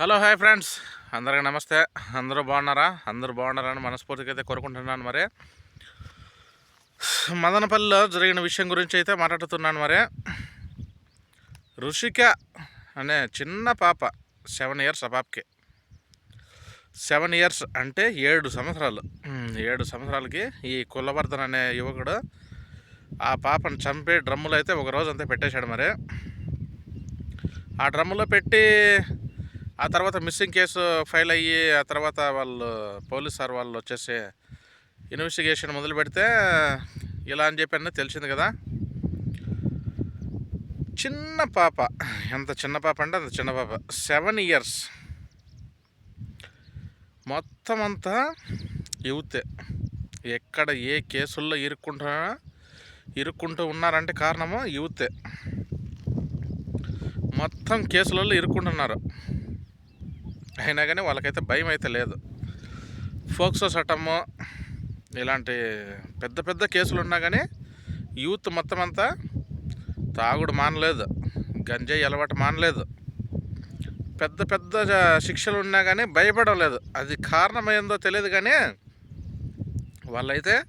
Hello hi friends. అందరికీ నమస్తే. అందరూ బాగున్నారా? అందరూ బాగున్నారని మనస్ఫూర్తిగా అయితే కోరుకుంటున్నాను మరి. మదనపల్లిలో జరిగిన విషయం గురించి అయితే మాట్లాడుతున్నాను మరి. రుషిక అనే చిన్న పాప సెవెన్ ఇయర్స్ ఆ పాపకి. సెవెన్ ఇయర్స్ అంటే ఏడు సంవత్సరాలు. ఏడు సంవత్సరాలకి ఈ కులవర్ధన్ అనే యువకుడు ఆ పాపను చంపి డ్రమ్ములు అయితే ఒక రోజు అంతా పెట్టేశాడు మరి. ఆ డ్రమ్ములో పెట్టి ఆ తర్వాత మిస్సింగ్ కేసు ఫైల్ అయ్యి ఆ తర్వాత వాళ్ళు పోలీస్ సార్ వాళ్ళు వచ్చేసి ఇన్వెస్టిగేషన్ మొదలు పెడితే ఇలా అని చెప్పి తెలిసింది కదా. చిన్న పాప. ఎంత చిన్న పాప అంటే అంత చిన్న పాప. సెవెన్ ఇయర్స్ మొత్తం అంతా యూతే ఎక్కడ ఏ కేసుల్లో ఇరుక్కుంటా ఇరుక్కుంటూ ఉన్నారంటే కారణము యూతే మొత్తం కేసులలో ఇరుక్కుంటున్నారు. అయినా కానీ వాళ్ళకైతే భయం అయితే లేదు. ఫోక్సో చట్టము ఇలాంటి పెద్ద పెద్ద కేసులు ఉన్నా కానీ యూత్ మొత్తం అంతా తాగుడు మానలేదు. గంజాయి అలవాటు మానలేదు. పెద్ద పెద్ద శిక్షలు ఉన్నా కానీ భయపడలేదు. అది కారణం తెలియదు కానీ వాళ్ళైతే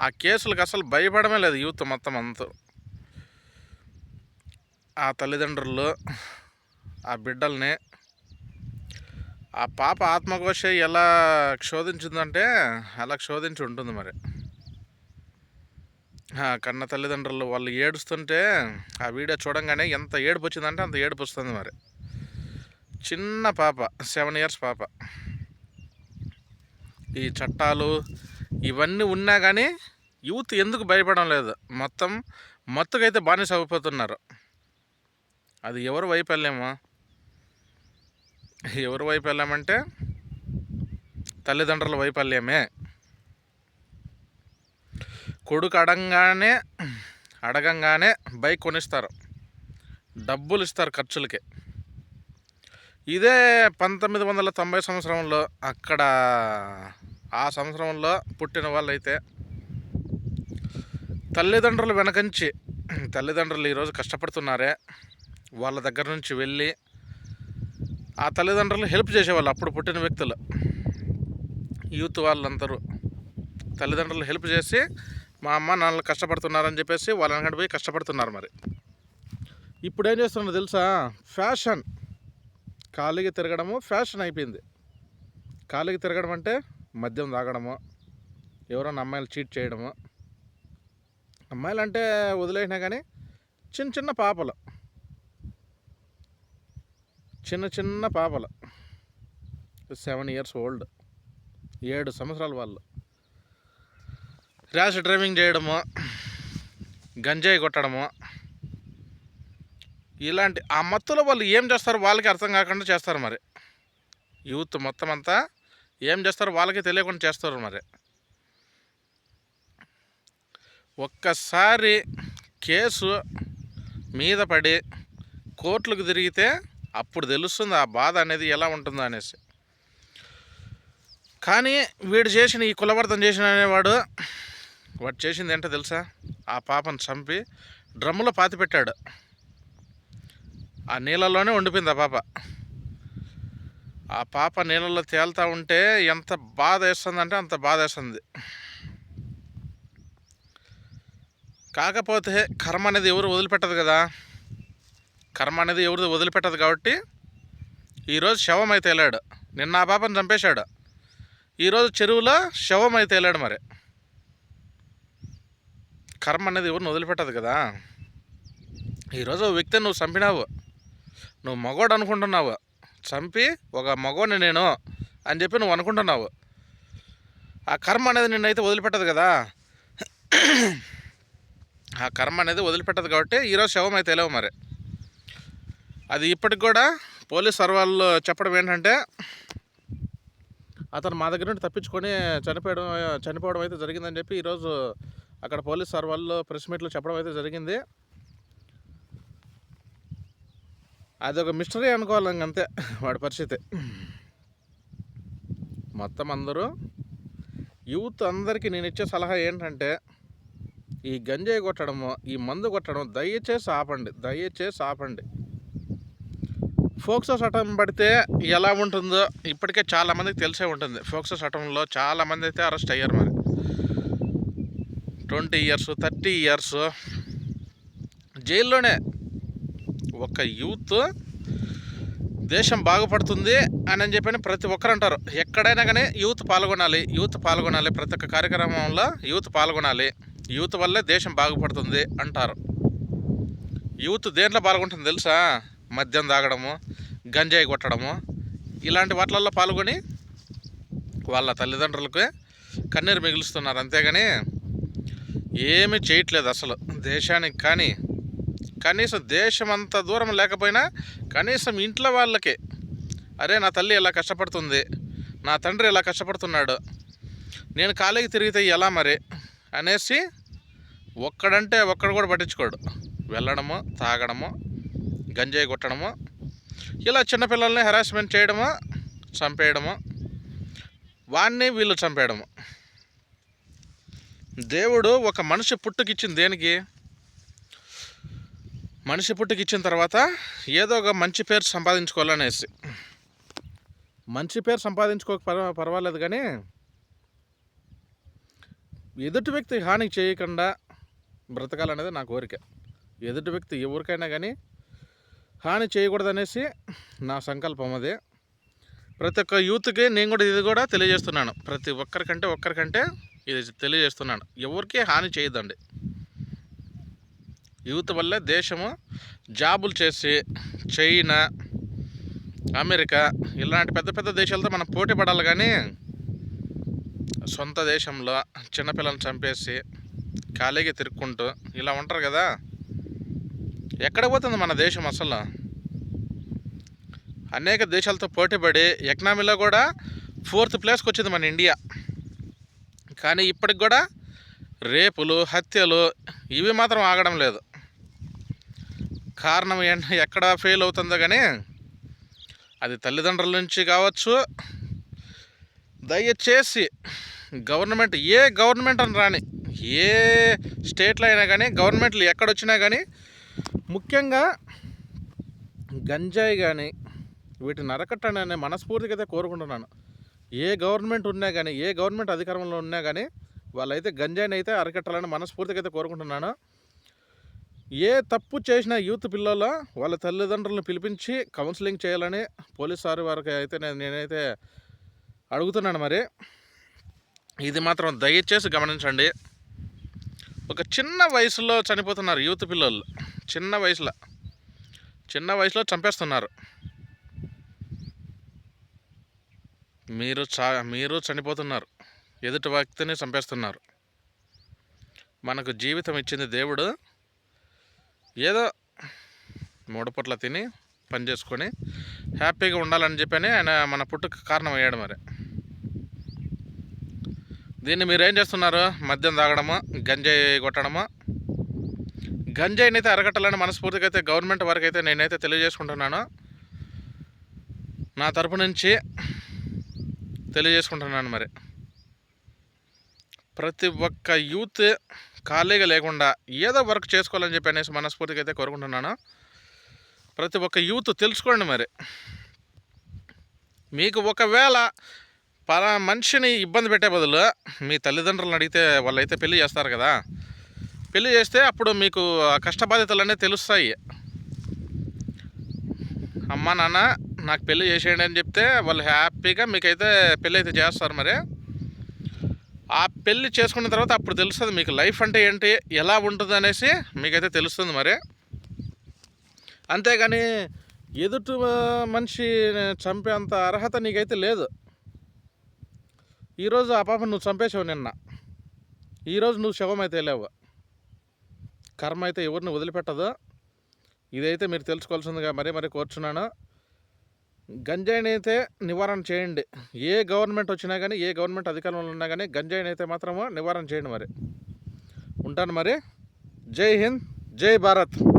ఆ కేసులకు అసలు భయపడమే లేదు యూత్ మొత్తం అంతా. ఆ తల్లిదండ్రులు ఆ బిడ్డల్ని ఆ పాప ఆత్మఘోష ఎలా క్షోధించిందంటే అలా క్షోధించి ఉంటుంది మరి. కన్న తల్లిదండ్రులు వాళ్ళు ఏడుస్తుంటే ఆ వీడియో చూడంగానే ఎంత ఏడుపు వచ్చిందంటే అంత ఏడుపు వస్తుంది మరి. చిన్న పాప సెవెన్ ఇయర్స్ పాప. ఈ చట్టాలు ఇవన్నీ ఉన్నా కానీ యూత్ ఎందుకు భయపడడం లేదు? మొత్తం మత్తుకైతే బానిస అయిపోతున్నారు. అది ఎవరు వైపు ఎవరి వైపు వెళ్ళామంటే తల్లిదండ్రుల వైపు వెళ్ళామే. కొడుకు అడగంగానే అడగంగానే బైక్ కొనిస్తారు. డబ్బులు ఇస్తారు ఖర్చులకి. ఇదే పంతొమ్మిది వందల తొంభై సంవత్సరంలో అక్కడ ఆ సంవత్సరంలో పుట్టిన వాళ్ళైతే తల్లిదండ్రులు వెనకంచి తల్లిదండ్రులు ఈరోజు కష్టపడుతున్నారే. వాళ్ళ దగ్గర నుంచి వెళ్ళి ఆ తల్లిదండ్రులు హెల్ప్ చేసేవాళ్ళు అప్పుడు పుట్టిన వ్యక్తులు. యూత్ వాళ్ళందరూ తల్లిదండ్రులు హెల్ప్ చేసి మా అమ్మ నాన్నలు కష్టపడుతున్నారని చెప్పేసి వాళ్ళ వెనకటి పోయి కష్టపడుతున్నారు మరి. ఇప్పుడు ఏం చేస్తున్నారు తెలుసా? ఫ్యాషన్. ఖాళీగా తిరగడము ఫ్యాషన్ అయిపోయింది. ఖాళీగా తిరగడం అంటే మద్యం తాగడము ఎవరైనా అమ్మాయిలు చీట్ చేయడము. అమ్మాయిలు అంటే వదిలేసినా కానీ చిన్న చిన్న పాపలు. చిన్న చిన్న పాపలు. సెవెన్ ఇయర్స్ ఓల్డ్ ఏడు సంవత్సరాల వాళ్ళు. ర్యాష్ డ్రైవింగ్ చేయడము గంజాయి కొట్టడము. ఇలాంటి ఆ మత్తులో వాళ్ళు ఏం చేస్తారు వాళ్ళకి అర్థం కాకుండా చేస్తారు మరి. యూత్ మొత్తం అంతా ఏం చేస్తారు వాళ్ళకి తెలియకుండా చేస్తారు మరి. ఒక్కసారి కేసు మీద పడి కోర్టులకు తిరిగితే అప్పుడు తెలుస్తుంది ఆ బాధ అనేది ఎలా ఉంటుందో అనేసి. కానీ వీడు చేసిన ఈ కులవర్ధం చేసిన అనేవాడు వాడు చేసింది ఏంటో తెలుసా? ఆ పాపను చంపి డ్రమ్ములో పాతి పెట్టాడు. ఆ నీళ్ళలోనే ఉండిపోయింది ఆ పాప. ఆ పాప నీళ్ళలో తేలుతూ ఉంటే ఎంత బాధ వేస్తుందంటే అంత బాధ వేస్తుంది. కాకపోతే కర్మ అనేది ఎవరు వదిలిపెట్టదు కదా. కర్మ అనేది ఎవరిది వదిలిపెట్టదు కాబట్టి ఈరోజు శవం అయితే వెళ్ళాడు నిన్న ఆ పాపను చంపేశాడు. ఈరోజు చెరువులో శవం అయితే వెళ్ళాడు మరి. కర్మ అనేది ఎవరిని వదిలిపెట్టదు కదా. ఈరోజు ఓ వ్యక్తిని నువ్వు చంపినావు. నువ్వు మగోడు అనుకుంటున్నావు. చంపి ఒక మగోని నేను అని చెప్పి నువ్వు అనుకుంటున్నావు. ఆ కర్మ అనేది నిన్నైతే వదిలిపెట్టదు కదా. ఆ కర్మ అనేది వదిలిపెట్టదు కాబట్టి ఈరోజు శవం అయితే లేవు మరి. అది ఇప్పటికి కూడా పోలీస్ సర్వాల్లో చెప్పడం ఏంటంటే అతను మా దగ్గర నుండి తప్పించుకొని చనిపోవడం చనిపోవడం అయితే జరిగిందని చెప్పి ఈరోజు అక్కడ పోలీస్ సర్వాల్లో ప్రెస్ మీట్లో చెప్పడం అయితే జరిగింది. అదొక మిస్టరీ అనుకోవాలి అంతే వాడి పరిస్థితి. మొత్తం అందరూ యూత్ అందరికీ నేను ఇచ్చే సలహా ఏంటంటే ఈ గంజాయి కొట్టడము ఈ మందు కొట్టడం దయచేసి ఆపండి దయచేసి ఆపండి. ఫోక్సో చట్టం పడితే ఎలా ఉంటుందో ఇప్పటికే చాలామందికి తెలిసే ఉంటుంది. ఫోక్సో చట్టంలో చాలామంది అయితే అరెస్ట్ అయ్యారు మరి. ట్వంటీ ఇయర్స్ థర్టీ ఇయర్స్ జైల్లోనే ఒక యూత్ దేశం బాగుపడుతుంది అని అని చెప్పని ప్రతి ఒక్కరు అంటారు. ఎక్కడైనా కానీ యూత్ పాల్గొనాలి యూత్ పాల్గొనాలి. ప్రతి ఒక్క కార్యక్రమంలో యూత్ పాల్గొనాలి. యూత్ వల్లే దేశం బాగుపడుతుంది అంటారు. యూత్ దేంట్లో పాల్గొంటుంది తెలుసా? మద్యం తాగడము గంజాయి కొట్టడము ఇలాంటి వాటిలలో పాల్గొని వాళ్ళ తల్లిదండ్రులకు కన్నీరు మిగులుస్తున్నారు. అంతేగాని ఏమీ చేయట్లేదు అసలు దేశానికి. కానీ కనీసం దేశం అంత దూరం లేకపోయినా కనీసం ఇంట్లో వాళ్ళకి అరే నా తల్లి ఇలా కష్టపడుతుంది? నా తండ్రి ఇలా కష్టపడుతున్నాడు? నేను కాలేజీ తిరిగితే ఎలా మరి? అనేసి ఒక్కడంటే ఒక్కడు కూడా పట్టించుకోడు. వెళ్ళడము తాగడము గంజాయి కొట్టడము? ఇలా చిన్నపిల్లల్ని హెరాస్మెంట్ చేయడము? చంపేయడము? వాడిని వీళ్ళు చంపేయడము? దేవుడు ఒక మనిషి పుట్టుకిచ్చింది దేనికి? మనిషి పుట్టుకిచ్చిన తర్వాత ఏదో ఒక మంచి పేరు సంపాదించుకోవాలనేసి. మంచి పేరు సంపాదించుకోక పర్వ పర్వాలేదు కానీ ఎదుటి వ్యక్తి హాని చేయకుండా బ్రతకాలనేది నా కోరిక. ఎదుటి వ్యక్తి ఎవరికైనా కానీ హాని చేయకూడదనేసి నా సంకల్పం అది. ప్రతి ఒక్క యూత్కి నేను కూడా ఇది కూడా తెలియజేస్తున్నాను. ప్రతి ఒక్కరికంటే ఒక్కరికంటే ఇది తెలియజేస్తున్నాను. ఎవరికి హాని చేయదండి యూత్ వల్లే దేశము జాబులు చేసి చైనా అమెరికా ఇలాంటి పెద్ద పెద్ద దేశాలతో మనం పోటీ పడాలి కానీ సొంత దేశంలో చిన్నపిల్లల్ని చంపేసి ఖాళీగా తిరుక్కుంటూ ఇలా ఉంటారు కదా. ఎక్కడ పోతుంది మన దేశం అసలు? అనేక దేశాలతో పోటీపడి ఎకనామీలో కూడా ఫోర్త్ ప్లేస్కి వచ్చింది మన ఇండియా. కానీ ఇప్పటికి కూడా రేపులు హత్యలు ఇవి మాత్రం ఆగడం లేదు. కారణం ఏంటి ఎక్కడ ఫెయిల్ అవుతుందో కానీ అది తల్లిదండ్రుల నుంచి కావచ్చు. దయచేసి గవర్నమెంట్ ఏ గవర్నమెంట్ అని రాని ఏ స్టేట్లో అయినా కానీ గవర్నమెంట్లు ఎక్కడొచ్చినా కానీ ముఖ్యంగా గంజాయి కానీ వీటిని నరకట్టండి అనే మనస్ఫూర్తిగా అయితే కోరుకుంటున్నాను. ఏ గవర్నమెంట్ ఉన్నా కానీ ఏ గవర్నమెంట్ అధికారంలో ఉన్నా కానీ వాళ్ళైతే గంజాయిని అయితే అరికట్టాలని మనస్ఫూర్తిగా అయితే కోరుకుంటున్నాను. ఏ తప్పు చేసిన యూత్ పిల్లల వాళ్ళ తల్లిదండ్రులను పిలిపించి కౌన్సిలింగ్ చేయాలని పోలీస్ సార్ వారికి అయితే నేను నేనైతే అడుగుతున్నాను మరి. ఇది మాత్రం దయచేసి గమనించండి. ఒక చిన్న వయసులో చనిపోతున్నారు యూత్ పిల్లలు. చిన్న వయసులో. చిన్న వయసులో చంపేస్తున్నారు. మీరు చా మీరు చనిపోతున్నారు. ఎదుటి వ్యక్తిని చంపేస్తున్నారు. మనకు జీవితం ఇచ్చింది దేవుడు. ఏదో మూడు తిని పని చేసుకొని హ్యాపీగా ఉండాలని చెప్పని ఆయన మన పుట్టుకు కారణం అయ్యాడు మరి. దీన్ని మీరు ఏం చేస్తున్నారు? మద్యం తాగడము గంజాయి కొట్టడము. గంజాయిని అయితే అరగట్టాలని మనస్ఫూర్తిగా అయితే గవర్నమెంట్ వరకు అయితే నేనైతే తెలియజేసుకుంటున్నాను. నా తరపు నుంచి తెలియజేసుకుంటున్నాను మరి. ప్రతి ఒక్క యూత్ ఖాళీగా లేకుండా ఏదో వర్క్ చేసుకోవాలని చెప్పి అనేసి మనస్ఫూర్తిగా అయితే కోరుకుంటున్నాను. ప్రతి ఒక్క యూత్ తెలుసుకోండి మరి. మీకు ఒకవేళ పలా మనిషిని ఇబ్బంది పెట్టే బదులు మీ తల్లిదండ్రులను అడిగితే వాళ్ళైతే పెళ్ళి చేస్తారు కదా. పెళ్ళి చేస్తే అప్పుడు మీకు ఆ కష్టబాధ్యతలు తెలుస్తాయి. అమ్మ నాన్న నాకు పెళ్ళి చేసేయండి అని చెప్తే వాళ్ళు హ్యాపీగా మీకైతే పెళ్ళి అయితే చేస్తారు మరి. ఆ పెళ్ళి చేసుకున్న తర్వాత అప్పుడు తెలుస్తుంది మీకు లైఫ్ అంటే ఏంటి ఎలా ఉంటుంది అనేసి మీకైతే తెలుస్తుంది మరి. అంతేగాని ఎదుటి మనిషి చంపేంత అర్హత నీకైతే లేదు. ఈరోజు ఆ పాప నువ్వు చంపేసావు నిన్న. ఈరోజు నువ్వు శవం అయితే లేవు. కర్మ అయితే ఎవరిని వదిలిపెట్టదు. ఇదైతే మీరు తెలుసుకోవాల్సిందిగా మరీ మరీ కోరుచున్నాను. గంజాయిని అయితే నివారణ చేయండి. ఏ గవర్నమెంట్ వచ్చినా కానీ ఏ గవర్నమెంట్ అధికారంలో ఉన్నా కానీ గంజాయిని అయితే మాత్రము నివారణ చేయండి మరి. ఉంటాను మరి. జై హింద్ జై భారత్.